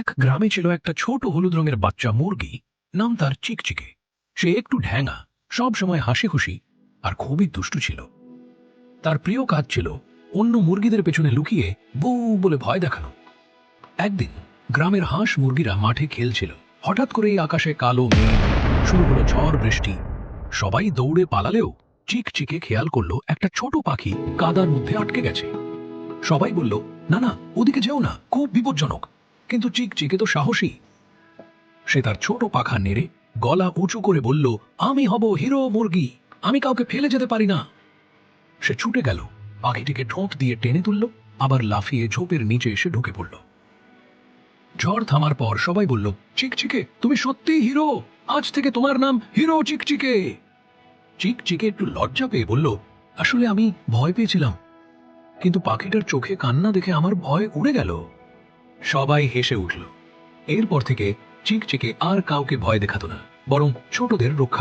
এক গ্রামে ছিল একটা ছোট হলুদ রঙের বাচ্চা মুরগি, নাম তার চিকচিকে। সে একটু ঢ্যাঙা, সব সময় হাসি খুশি আর খুবই দুষ্টু ছিল। তার প্রিয় কাজ ছিল অন্য মুরগিদের পেছনে লুকিয়ে বউ বলে ভয় দেখানো। একদিন গ্রামের হাঁস মুরগিরা মাঠে খেলছিল। হঠাৎ করেই আকাশে কালো মেঘ, শুরু হলো ঝড় বৃষ্টি। সবাই দৌড়ে পালালেও চিকচিকে খেয়াল করল একটা ছোট পাখি কাদার মধ্যে আটকে গেছে। সবাই বলল, না না, ওদিকে যেও না, খুব বিপজ্জনক। কিন্তু চিকচিকে তো সাহসী। সে তার ছোট পাখা নেড়ে গলা উঁচু করে বলল, আমি হব হিরো মুরগি, আমি কাউকে ফেলে যেতে পারি না। সে ছুটে গেল, পাখিটিকে ঠোঁট দিয়ে টেনে তুলল, আবার লাফিয়ে ঝোপের নিচে এসে ঢুকে পড়ল। ঝড় থামার পর সবাই বলল চিকচিকে তুমি সত্যিই হিরো? আজ থেকে তোমার নাম হিরো চিকচিকে চিকচিকে একটু লজ্জা পেয়ে বলল, আসলে আমি ভয় পেয়েছিলাম, কিন্তু পাখিটার চোখে কান্না দেখে আমার ভয় উড়ে গেল। সবাই হেসে উঠল। এরপর থেকে চিকচিকে আর কাউকে ভয় দেখাতো না বরং ছোটদের রক্ষা